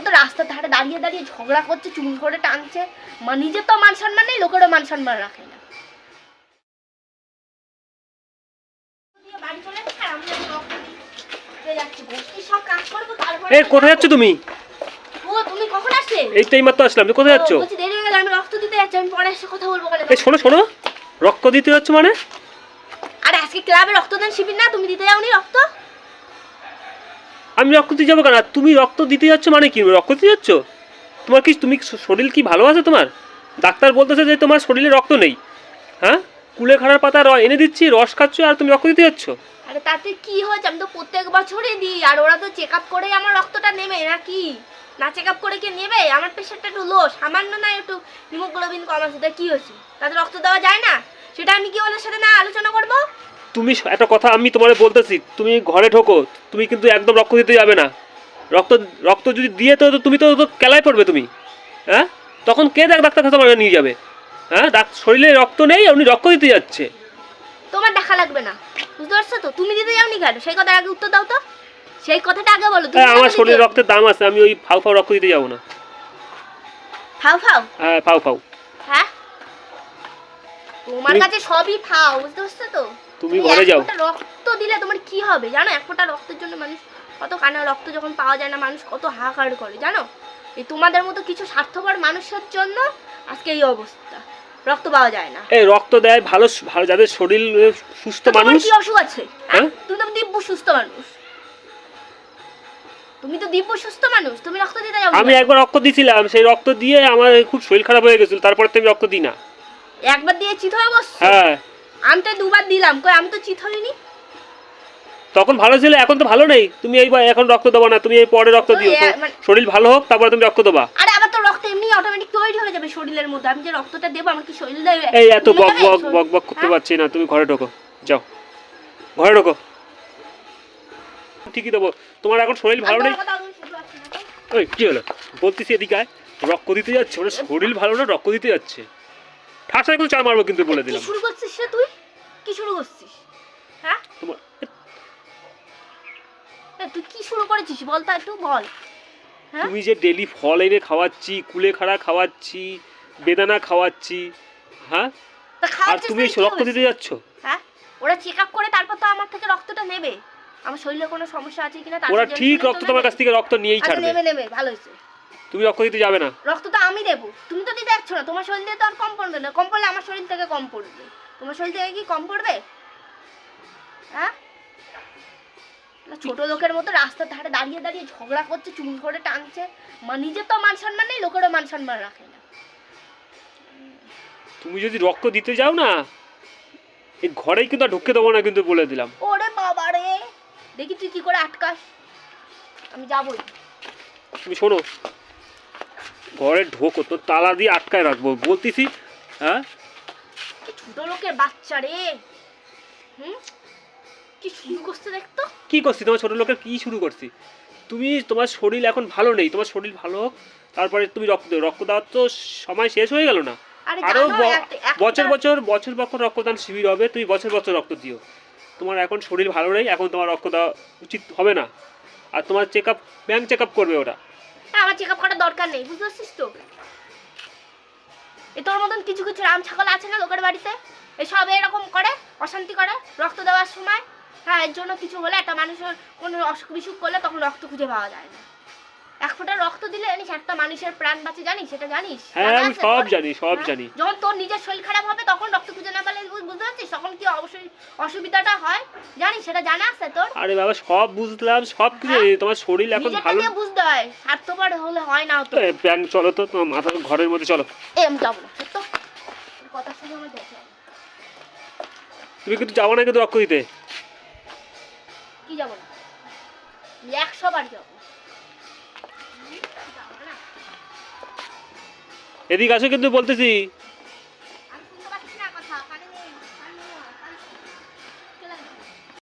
মতো রাস্তার ধারে দাঁড়িয়ে দাঁড়িয়ে ঝগড়া করছে চুন করে টানছে মা নিজের তো মান সম্মান নেই লোকেরও মান সম্মান রাখে না দিয়ে বাড়ি চলে যাচ্ছে, আর রক্ত দিতে যাচ্ছি। বসে সব কাজ করব, তারপরে- এ কোথায় যাচ্ছ তুমি তুমি কখন আসলে? এই টাইম মাত্র আসলাম তুমি কোথায় যাচ্ছ দেরি হয়ে গেল, আমি রক্ত দিতে যাচ্ছি, আমি পরে এসে কথা বলব কালে। এই শোনো শোনো রক্ত দিতে যাচ্ছ মানে আরে আজকে ক্লাবে রক্তদান শিবির না তুমি দিতে যাওনি রক্ত আমি রক্ত দিতে যাব কেন? তুমি রক্ত দিতে যাচ্ছ মানে কি? রক্ত দিতে যাচ্ছ? তোমার কি তুমি শরীর কি ভালো আছে তোমার? ডাক্তার বলতেছে যে তোমার শরীরে রক্ত নেই। হ্যাঁ? কুলে খাড়ার পাতা র- এনে দিচ্ছি, রস খাচ্ছ, আর তুমি রক্ত দিতে যাচ্ছ? আরে তাতে কি হয়েছে? আমি তো প্রত্যেক বছরই দিই, আর ওরা তো চেক আপ করেই আমার রক্তটা নেবে নাকি? না চেক আপ করে কি নেবে? আমার প্রেশারটা একটু লো সামান্য না একটু হিমোগ্লোবিন কম আছে, তা কি হয়েছে? তাতে রক্ত দেওয়া যায় না? সেটা আমি কি ওনার সাথে না আলোচনা করব? তুমি একটা কথা আমি তোমার বলতেছি তুমি ঘরে ঢোকো তুমি কিন্তু একদম রক্ত দিতে যাবে না। রক্ত রক্ত যদি দিয়ে তো তুমি তো তো কেলায় পড়বে তুমি। হ্যাঁ? তখন কে দেখ ডাক্তার কাছে তোমাকে নিয়ে যাবে। হ্যাঁ? ডাক- শরীরে রক্ত নেই উনি রক্ত দিতে যাচ্ছে। তোমার দেখা লাগবে না। বুঝতে পারছ তো? তুমি দিতে যাওনি কেন? সেই কথার আগে উত্তর দাও তো। সেই কথাটা আগে বলো তুমি হ্যাঁ আমার শরীরে রক্তের দাম আছে আমি ওই ফাউ ফাউ রক্ত দিতে যাব না। ফাউ ফাউ? হ্যাঁ ফাউ ফাউ। হ্যাঁ? তোমার কাছে সবই ফাও বুঝতে পারছ তো? তুমি ঘরে যাও। রক্ত দিলে তোমার কি হবে? জানো এক ফোঁটা রক্তের জন্য মানুষ কত কানা রক্ত যখন পাওয়া যায় না মানুষ কত হাহাকার করে জানো? এই তোমাদের মতো কিছু স্বার্থপর মানুষের জন্য আজকে এই অবস্থা। রক্ত পাওয়া যায় না। এই রক্ত দেয় ভালো ভালো যাদের শরীর সুস্থ মানুষ। কি অসুখ আছে? হ্যাঁ? হ্যাঁ? তুমি তো দিব্য সুস্থ মানুষ। তুমি তো দিব্য সুস্থ মানুষ তুমি রক্ত দিতে যাও আমি একবার রক্ত দিয়েছিলাম সেই রক্ত দিয়ে আমার খুব শরীর খারাপ হয়ে গেছিল তারপরে তো আমি রক্ত দিই না। একবার দিয়ে চিত হয়ে বসছো হ্যাঁ। আমি তো দুবার দিলাম কই আমি তো চিত হইনি? তখন ভালো ছিল এখন তো ভালো নেই। তুমি এই এখন রক্ত দেবো না তুমি এই পরে রক্ত দিও। মানে- শরীর ভালো হোক তারপরে তুমি রক্ত দেবা। আরে আবার তো রক্ত এমনি অটোমেটিক তৈরি হয়ে যাবে শরীরের মধ্যে। আমি যে রক্তটা দেবো আমার কি শরীর দেবে? এই এত বক বক বক বক করতে হ্যাঁ? পারছি না তুমি ঘরে ঢোকো। যাও। ঘরে ঢোকো। ঠিকই দেবো। তোমার এখন শরীর ভালো নেই। ওই কি হলো? বলতেছি এদিকে রক্ত দিতে যাচ্ছে ওটা শরীর ভালো না রক্ত দিতে যাচ্ছে। ঠাসা কিন্তু চার মারবো কিন্তু বলে দিলাম। শুরু করছিস রে তুই? কি শুরু করছিস? হ্যাঁ? তুই কি শুরু করেছিস? বল তো একটু বল। হ্যাঁ? তুমি যে ডেলি ফল এনে খাওয়াচ্ছি কুলে খাড়া খাওয়াচ্ছি বেদানা খাওয়াচ্ছি হ্যাঁ? আর তুমি রক্ত দিতে যাচ্ছ? হ্যাঁ? ওরা চেক আপ করে তারপর তো আমার থেকে রক্তটা নেবে। আমার শরীরে কোনো সমস্যা আছে কিনা তার ওরা ঠিক রক্ত তোমার কাছ থেকে রক্ত নিয়েই আচ্ছা ছাড়বে। নেবে নেবে ভালো হয়েছে। তুমি রক্ত দিতে যাবে না। রক্ত তো আমি দেবো। তুমি তো দিতে যাচ্ছ না। তোমার শরীর দিয়ে তো আর কম পড়বে না। কম পড়লে আমার শরীর থেকে কম পড়বে। তোমার শরীর থেকে কি কম পড়বে? হ্যাঁ? ছোট লোকের মতো রাস্তার ধারে দাঁড়িয়ে দাঁড়িয়ে ঝগড়া করছে চুন করে টানছে। নিজের তো মান সম্মান নেই লোকেরও মান সম্মান রাখে না। তুমি যদি রক্ত দিতে যাও না এই ঘরেই কিন্তু ঢুকতে দেবো না কিন্তু বলে দিলাম। ওরে বাবা রে! দেখি তুই কি করে আটকাস। আমি যাবোই। তুমি শোনো ঘরে ঢোকো তো তালা দিয়ে আটকায় রাখব বলতেছি হ্যাঁ? ছোট লোকের বাচ্চা রে। হুম? কি শুরু করছে দেখতো? কি করছি? তোমার ছোট লোকের কি শুরু করছি? তুমি তোমার শরীর এখন ভালো নেই তোমার শরীর ভালো হোক তারপরে তুমি রক্ত রক্ত দেওয়ার তো সময় শেষ হয়ে গেল না। আরে বছর বছর বছর বছর রক্তদান শিবির হবে তুমি বছর বছর রক্ত দিও। তোমার এখন শরীর ভালো নেই এখন তোমার রক্ত দেওয়া উচিত হবে না। আর তোমার check up bank check up করবে ওরা। আমার চেক আপ করার দরকার নেই, বুঝতে পারছিস তো? এ তোর মতন কিছু কিছু রাম ছাগল আছে না লোকের বাড়িতে? এসব এরকম করে, অশান্তি করে, রক্ত দেওয়ার সময়। হ্যাঁ এর জন্য কিছু হলে একটা মানুষের কোনো অসুখ বিসুখ করলে তখন রক্ত খুঁজে পাওয়া যায় না। এক ফোঁটা রক্ত দিলে জানিস একটা মানুষের প্রাণ বাঁচে জানিস? সেটা জানিস? হ্যাঁ আমি সব জানি সব হ্যাঁ? জানি। যখন তোর নিজের শরীর খারাপ হবে তখন রক্ত খুঁজে না পেলে বুঝতে পারছিস? তখন কি অবশ্যই অসুবিধাটা হয়? জানিস সেটা জানা আছে তোর? আরে বাবা সব বুঝলাম সব কিছু হ্যাঁ? তোমার শরীর এখন ভালো বুঝতে হয়। স্বার্থপর হলে হয় না তো ব্যাংক চলো তো তোমার মাথা ঘরের মধ্যে চলো। এ আমি যাব না তোর কথা শুনে আমার দেখে তুমি কিন্তু যাব না কিন্তু রক্ত দিতে। কি যাব না? একশো বার যাব। এদিকে আসো কিন্তু বলতেছি।